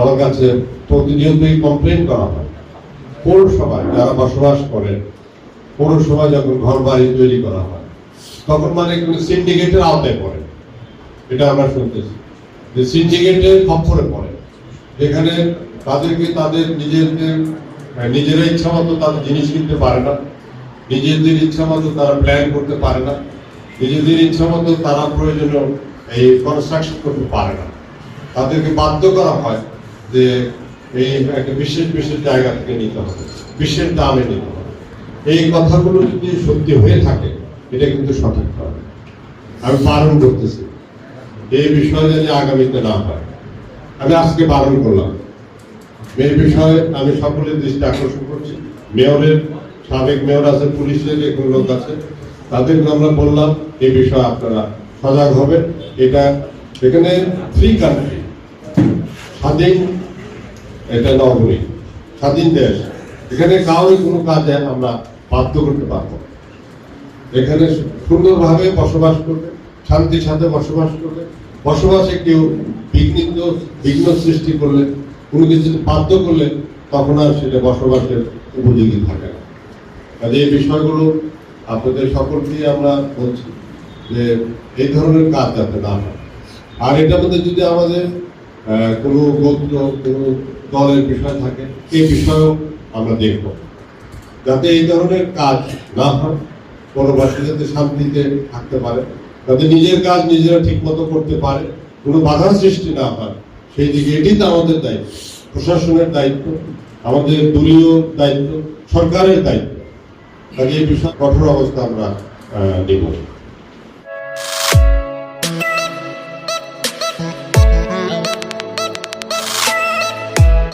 আমার কাছে প্রতিনিয়তই কমপ্লেন করা হয়। পৌরসভায় যারা বসবাস করেন পৌরসভায় যখন ঘর বাড়ি তৈরি করা হয়, তখন মানে সিন্ডিকেটের আওতায় পড়ে। এটা আমরা শুনতেছি। যে সিন্ডিকেটের খপ্পরে পড়ে। যেখানে তাদেরকে তাদের নিজেদের নিজেরা ইচ্ছা মতো তাদের জিনিস কিনতে পারে না। নিজেদের ইচ্ছা মতো তারা প্ল্যান করতে পারে না। নিজেদের ইচ্ছা মতো তারা প্রয়োজনীয় এই কনস্ট্রাকশন করতে পারে না। তাদেরকে বাধ্য করা হয় যে এই একটা বিশেষ বিশেষ জায়গা থেকে নিতে হবে, বিশেষ দামে নিতে হবে। এই কথাগুলো যদি সত্যি হয়ে থাকে, এটা কিন্তু সঠিক নয় আমি বারণ করতেছি, এই বিষয়ে যদি আগামীতে না হয়। আমি আজকে বারণ করলাম। এই বিষয়ে আমি সকলের দৃষ্টি আকর্ষণ করছি। মেয়রের, সাবেক মেয়র আছে, পুলিশের এরকম লোক আছে, তাদেরকে আমরা বললাম, এই বিষয়ে আপনারা সজাগ হবেন। এটা এখানে ফ্রি কান্ট্রি স্বাধীন এটা নগরী, স্বাধীন দেশ। এখানে কাউকে কোনো কাজে আমরা বাধ্য করতে পারব এখানে সুন্দরভাবে বসবাস করবে, শান্তির সাথে বসবাস করবে। বসবাসে কেউ বিঘ্নিত, বিঘ্ন সৃষ্টি করলে, কোনো কিছু বাধ্য করলে, তখন আর সেটা বসবাসের উপযোগী থাকে না। কাজে এই বিষয়গুলো আপনাদের সকলকে আমরা বলছি যে এই ধরনের কাজ যাতে না হয়। আর এটার মধ্যে যদি আমাদের কোনো গোত্র, কোনো দলের বিষয় থাকে এই বিষয়েও আমরা দেখব। যাতে এই ধরনের কাজ না হয় পরবাসী যাতে শান্তিতে থাকতে পারে, যাতে নিজের কাজ নিজেরা ঠিক মতো করতে পারে, কোনো বাধার সৃষ্টি না হয়, সেই দিকে এটি তো আমাদের দায়িত্ব। প্রশাসনের দায়িত্ব, আমাদের দলীয় দায়িত্ব, সরকারের দায়িত্ব। কাজে এই বিষয়ে কঠোর অবস্থা আমরা নেব।